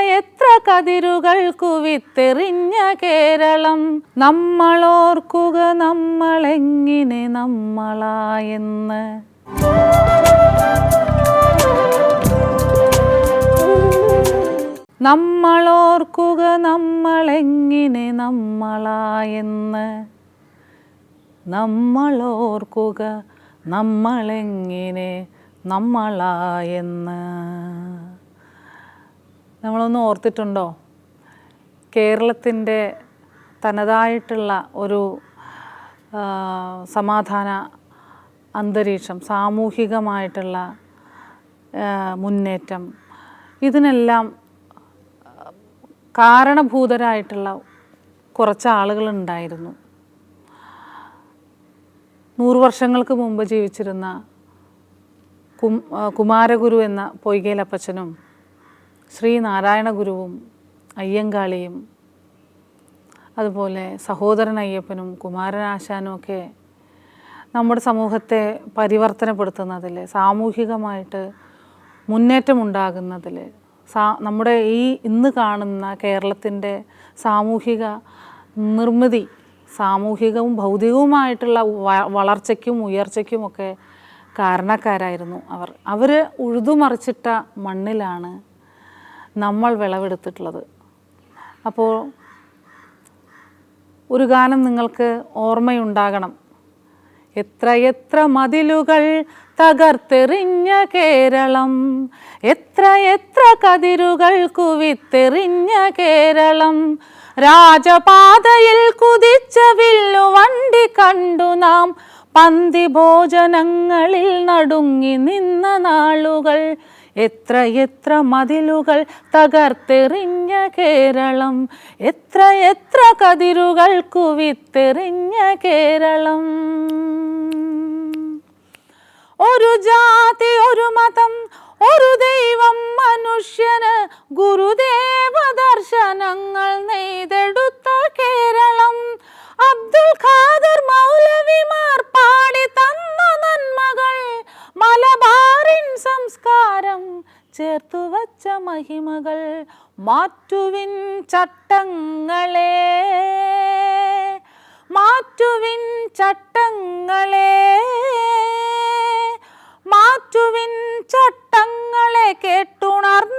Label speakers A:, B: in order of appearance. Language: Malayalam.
A: എത്ര കതിരുകൾ കുവിത്തെറിഞ്ഞ കേരളം. നമ്മളോർക്കുക നമ്മളെങ്ങിനെ നമ്മളായെന്ന്. നമ്മളോർക്കുക നമ്മളെങ്ങിനെ നമ്മളായെന്ന്. നമ്മളോർക്കുക നമ്മളെങ്ങനെ നമ്മളായെന്ന്. നമ്മളൊന്ന് ഓർത്തിട്ടുണ്ടോ? കേരളത്തിന്റെ തനതായിട്ടുള്ള ഒരു സമാധാന അന്തരീക്ഷം സാമൂഹികമായിട്ടുള്ള മുന്നേറ്റം ഇതിനെല്ലാം കാരണഭൂതരായിട്ടുള്ള കുറച്ച് ആളുകളുണ്ടായിരുന്നു. നൂറ് വർഷങ്ങൾക്ക് മുമ്പ് ജീവിച്ചിരുന്ന കുമാരഗുരു എന്ന പൊയ്കേലപ്പച്ചനും ശ്രീനാരായണ ഗുരുവും അയ്യങ്കാളിയും അതുപോലെ സഹോദരൻ അയ്യപ്പനും കുമാരനാശാനും ഒക്കെ നമ്മുടെ സമൂഹത്തെ പരിവർത്തനപ്പെടുത്തുന്നതിൽ സാമൂഹികമായിട്ട് മുന്നേറ്റമുണ്ടാകുന്നതിൽ സാ നമ്മുടെ ഈ ഇന്ന് കാണുന്ന കേരളത്തിന്റെ സാമൂഹിക നിർമ്മിതി സാമൂഹികവും ഭൗതികവുമായിട്ടുള്ള വളർച്ചയ്ക്കും ഉയർച്ചയ്ക്കുമൊക്കെ കാരണക്കാരായിരുന്നു അവർ. അവർ ഉഴുതുമറിച്ചിട്ട മണ്ണിലാണ് നമ്മൾ വിളവെടുത്തിട്ടുള്ളത്. അപ്പോൾ ഒരു ഗാനം നിങ്ങൾക്ക് ഓർമ്മയുണ്ടാകണം. എത്ര എത്ര മതിലുകൾ തകർത്തെറിഞ്ഞ കേരളം എത്ര എത്ര കതിരുകൾ കുവിത്തെറിഞ്ഞ കേരളം. രാജപാതയിൽ കുതിച്ച വില്ലുവണ്ടി കണ്ടു നാം. പന്തി ഭോജനങ്ങളിൽ നടുങ്ങി നിന്ന നാളുകൾ. എത്ര എത്ര മതിലുകൾ തകർത്തെറിഞ്ഞ കേരളം എത്ര എത്ര കതിരുകൾ കുവിത്തെറിഞ്ഞ കേരളം. ഒരു ജാതി ഒരു മതം ഒരു ദൈവം മനുഷ്യന് ഗുരുദേവ ചേർത്തു വച്ച മഹിമകൾ മാറ്റുവിൻ ചട്ടങ്ങളെ. മാറ്റുവിൻ ചട്ടങ്ങളെ. മാറ്റുവിൻ ചട്ടങ്ങളെ കേട്ടുണർന്ന